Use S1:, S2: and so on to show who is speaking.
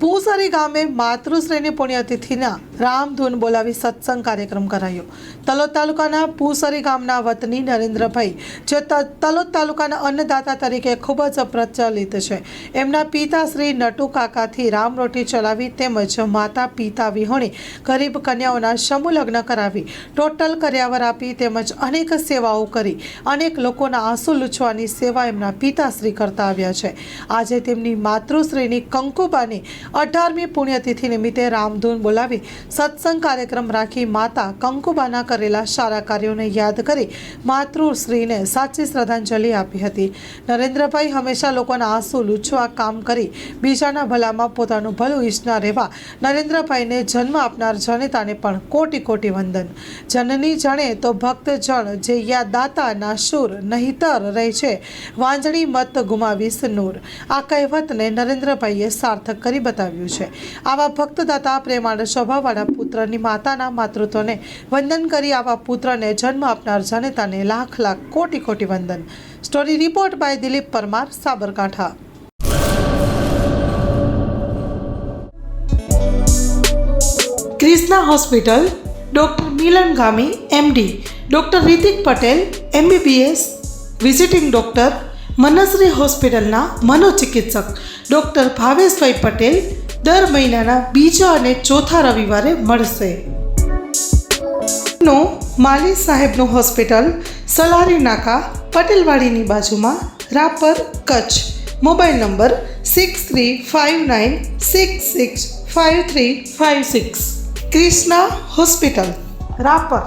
S1: પૂસરી ગામે માતૃશ્રીની પુણ્યતિથિના રામધૂન બોલાવી સત્સંગ કાર્યક્રમ કરાયો. તલોદ તાલુકાના પુસરી ગામના વતની નરેન્દ્રભાઈ, જે તલોદ તાલુકાના અન્નદાતા તરીકે ખૂબ જ પ્રચલિત છે. એમના પિતા શ્રી નટુ કાકાથી રામરોટી ચલાવી તેમજ માતા પિતા વિહોણી ગરીબ કન્યાઓના સમૂહ લગ્ન કરાવી, ટોટલ કર્યાવર આપી તેમજ અનેક સેવાઓ કરી, અનેક લોકોના આંસુ લૂછવાની સેવા એમના પિતાશ્રી કરતા આવ્યા છે. આજે તેમની માતૃશ્રીની કંકુબાની અઢારમી પુણ્યતિથિ નિમિત્તે રામધૂન બોલાવી સત્સંગ કાર્યક્રમ રાખી માતા કંકુબાના કરેલા સારા કાર્યોને યાદ કરી માતૃશ્રીને સાચી શ્રદ્ધાંજલિ આપી હતી. નરેન્દ્રભાઈ હંમેશા લોકોના આંસુ લૂછવા કામ કરી બીજાના ભલામાં પોતાનું ભલું ઈચ્છના રહેવા નરેન્દ્રભાઈને જન્મ આપનાર જનેતાને પણ કોટી કોટી વંદન. જનની જણે તો ભક્ત જણ જે યા દાતાના સુર નહિતર રહે છે, વાંજણી મત ગુમાવીશ નૂર. આ કહેવતને નરેન્દ્રભાઈએ સાર્થક કરી બતાવ્યું છે. આવા ભક્તદાતા, પ્રેમાળ સ્વભાવવાળા પુત્રની માતાના માતૃત્વને વંદન કરી આવા પુત્રને જન્મ આપનાર જનતાને લાખ લાખ કોટી કોટી વંદન. Story report by Dilip Parmar, Sabarkantha. Krishna hospital, doctor Milan Gami MD doctor Ritik Patel, MBBS. Visiting doctor Manshree હોસ્પિટલના મનોચિકિત્સક ડૉક્ટર ભાવેશભાઈ પટેલ દર મહિનાના બીજા અને ચોથા રવિવારે મળશે. નો માલી સાહેબનું હોસ્પિટલ સલારી નાકા પટેલવાડીની બાજુમાં Rapar Kutch. Mobile number six three five nine six six five three five six. Krishna hospital, Rapar.